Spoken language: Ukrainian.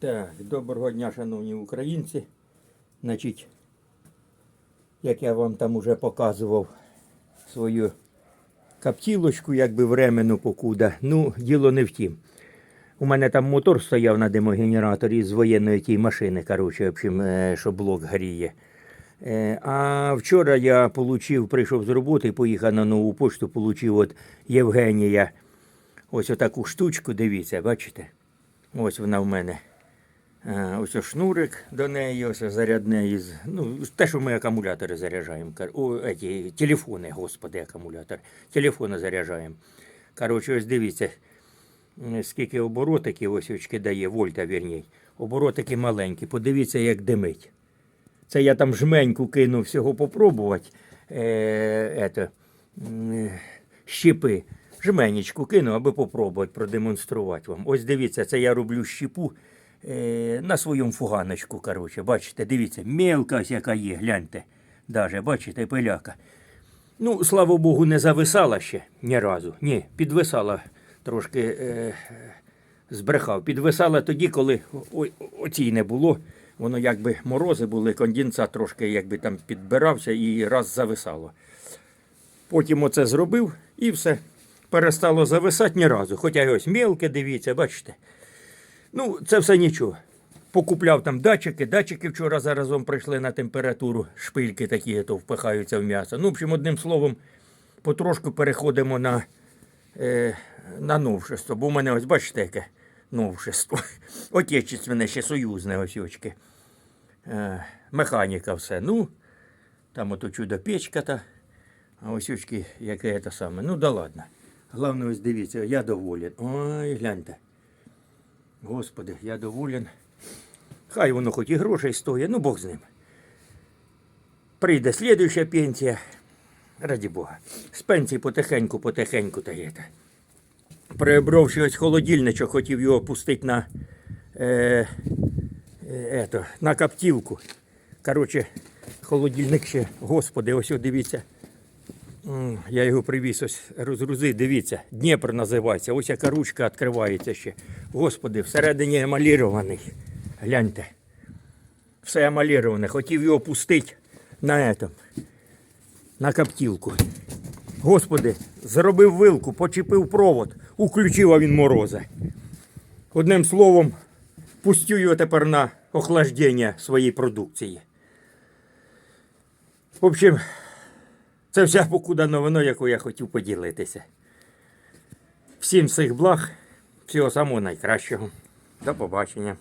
Так, доброго дня, шановні українці. Значить, як я вам там уже показував свою каптілочку, якби временну покуда. Ну, діло не в тім. У мене там мотор стояв на димогенераторі з воєнної тієї машини, коротше, общем, е, що блок гріє. Е, А вчора я получив, прийшов з роботи, поїхав на нову пошту, получив від Євгенія ось отаку штучку, дивіться, бачите? Ось вона в мене. Е, Ось шнурик до неї, ось зарядне із. Ну, те, що ми акумулятори заряджаємо. О, еті, телефони, господи, акумулятор. Телефони заряджаємо. Коротше, ось дивіться, скільки оборотиків ось очки дає, вольта, вірній. Оборотики маленькі. Подивіться, як димить. Це я там жменьку кинув всього попробувати. Е, ето, м, щепи. Жменечку кину, аби попробувати продемонструвати вам. Ось дивіться, це я роблю щепу е, на своєму фуганочку. Коротше, бачите, дивіться, мелка яка є, гляньте. Даже, бачите, пиляка. Ну, слава Богу, не зависала ще ні разу. Ні, підвисала трошки е, збрехав. Підвисала тоді, коли оцій не було. Воно якби морози були, конденсат трошки якби там підбирався і раз зависало. Потім оце зробив і все. Перестало зависати ні разу. Хоча ось мілке, дивіться, бачите. Ну, це все нічого. Покупляв там датчики. Датчики вчора заразом прийшли на температуру. Шпильки такі то впихаються в м'ясо. Ну, в общем, одним словом, потрошку переходимо на, е, на новшество. Бо в мене ось бачите, яке новшество. Отечественне, ще союзне ось очки. Е, механіка все. Ну, там ото чудо печка та. А ось очки, яке це саме. Ну да ладно. Головне, ось дивіться, я доволен. Ой, гляньте. Господи, я доволен. Хай воно хоч і грошей стоїть, ну Бог з ним. Прийде слідуюча пенсія. Раді Бога. З пенсії потихеньку, потихеньку та є. та. Приобравши ось холодильничок, хотів його пустити на, е, е, ето, на коптілку. Коротше, холодильник ще, господи, ось дивіться. Я його привіз ось розгрузив, дивіться, Дніпр називається. Ось яка ручка відкривається ще. Господи, всередині емалірований. Гляньте. Все емаліроване. Хотів його пустити на этом, на коптілку. Господи, зробив вилку, почепив провод, уключив, а він морозе. Одним словом, пустю його тепер на охлаждення своєї продукції. В общем, це вся покуда новина, яку я хотів поділитися. Всім всіх благ, всього самого найкращого. До побачення.